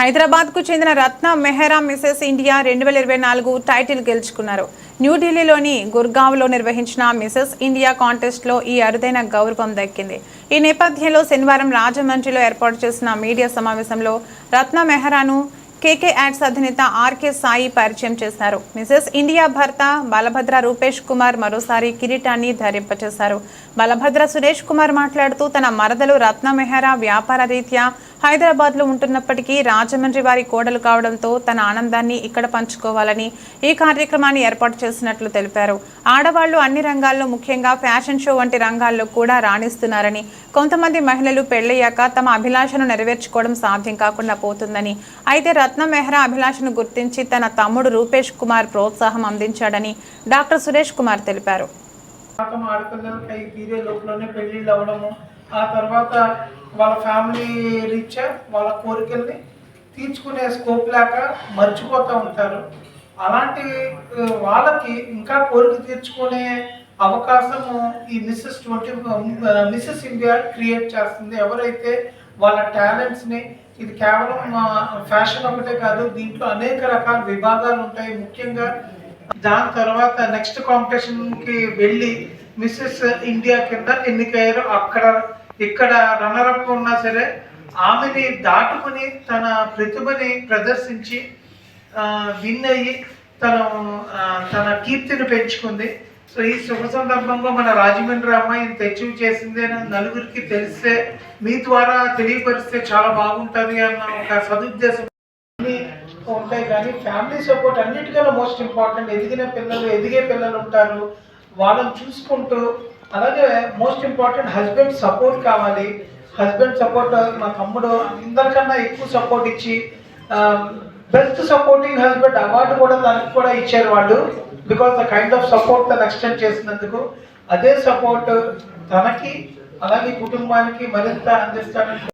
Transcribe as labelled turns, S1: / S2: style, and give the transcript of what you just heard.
S1: హైదరాబాద్కు చెందిన రత్న Mehra Mrs India రెండు వేల ఇరవై నాలుగు టైటిల్ గెలుచుకున్నారు. న్యూఢిల్లీలోని గుర్గావ్లో నిర్వహించిన మిసెస్ ఇండియా కాంటెస్ట్లో ఈ అరుదైన గౌరవం దక్కింది. ఈ నేపథ్యంలో శనివారం రాజమండ్రిలో ఏర్పాటు చేసిన మీడియా సమావేశంలో రత్న మెహరాను కేకే యాడ్స్ అధినేత ఆర్కే సాయి పరిచయం చేశారు. మిసెస్ ఇండియా భర్త బలభద్ర రూపేష్ కుమార్ మరోసారి కిరీటాన్ని ధరింపచేశారు. బలభద్ర సురేష్ కుమార్ మాట్లాడుతూ తన మరదలు రత్న మెహరా వ్యాపార రీత్యా హైదరాబాద్లో ఉంటున్నప్పటికీ రాజమండ్రి వారి కోడలు కావడంతో తన ఆనందాన్ని ఇక్కడ పంచుకోవాలని ఈ కార్యక్రమాన్ని ఏర్పాటు చేసినట్లు తెలిపారు. ఆడవాళ్ళు అన్ని రంగాల్లో ముఖ్యంగా ఫ్యాషన్ షో వంటి రంగాల్లో కూడా రాణిస్తున్నారని కొంతమంది మహిళలు పెళ్ళయ్యాక తమ అభిలాషను నెరవేర్చుకోవడం సాధ్యం కాకుండా పోతుందని అయితే రత్న మెహ్రా అభిలాషను గుర్తించి తన తమ్ముడు రూపేష్ కుమార్ ప్రోత్సాహం అందించాడని డాక్టర్ సురేష్ కుమార్ తెలిపారు.
S2: లోపలనే ఆ తర్వాత వాళ్ళ ఫ్యామిలీ రీత్యా వాళ్ళ కోరికల్ని తీర్చుకునే స్కోప్ లేక మర్చిపోతూ ఉంటారు. అలాంటి వాళ్ళకి ఇంకా కోరిక తీర్చుకునే అవకాశము ఈ Mrs twenty Mrs India create చేస్తుంది. ఎవరైతే వాళ్ళ టాలెంట్స్ని ఇది కేవలం ఫ్యాషన్ ఒకటే కాదు దీంట్లో అనేక రకాల విభాగాలు ఉంటాయి. ముఖ్యంగా దాని తర్వాత నెక్స్ట్ కాంపిటీషన్కి వెళ్ళి మిస్సెస్ ఇండియా కింద ఎన్నికయ్యారు. అక్కడ ఇక్కడ రన్నర్ అప్ ఉన్నా సరే ఆమెని దాటుకుని తన ప్రతిభని ప్రదర్శించి విన్ అయ్యి తను తన కీర్తిని పెంచుకుంది. సో ఈ శుభ సందర్భంగా మన రాజమండ్రి అమ్మాయి ఇంత అచీవ్ చేసింది అని నలుగురికి తెలిస్తే మీ ద్వారా తెలియపరిస్తే చాలా బాగుంటుంది అన్న ఒక సదుద్దేశం. ఉంటాయి కానీ ఫ్యామిలీ సపోర్ట్ అన్నిటికన్నా మోస్ట్ ఇంపార్టెంట్ ఎదిగిన పిల్లలు ఎదిగే పిల్లలు ఉంటారు. వాళ్ళని చూసుకుంటూ అలాగే మోస్ట్ ఇంపార్టెంట్ హస్బెండ్ సపోర్ట్ కావాలి. హస్బెండ్ సపోర్ట్ మా తమ్ముడు అందరికన్నా ఎక్కువ సపోర్ట్ ఇచ్చి బెస్ట్ సపోర్టింగ్ హస్బెండ్ అవార్డు కూడా తనకు కూడా ఇచ్చారు వాళ్ళు. Because the kind of support తను ఎక్స్టెండ్ చేసినందుకు అదే సపోర్ట్ తనకి అలాగే కుటుంబానికి మరింత అందిస్తానని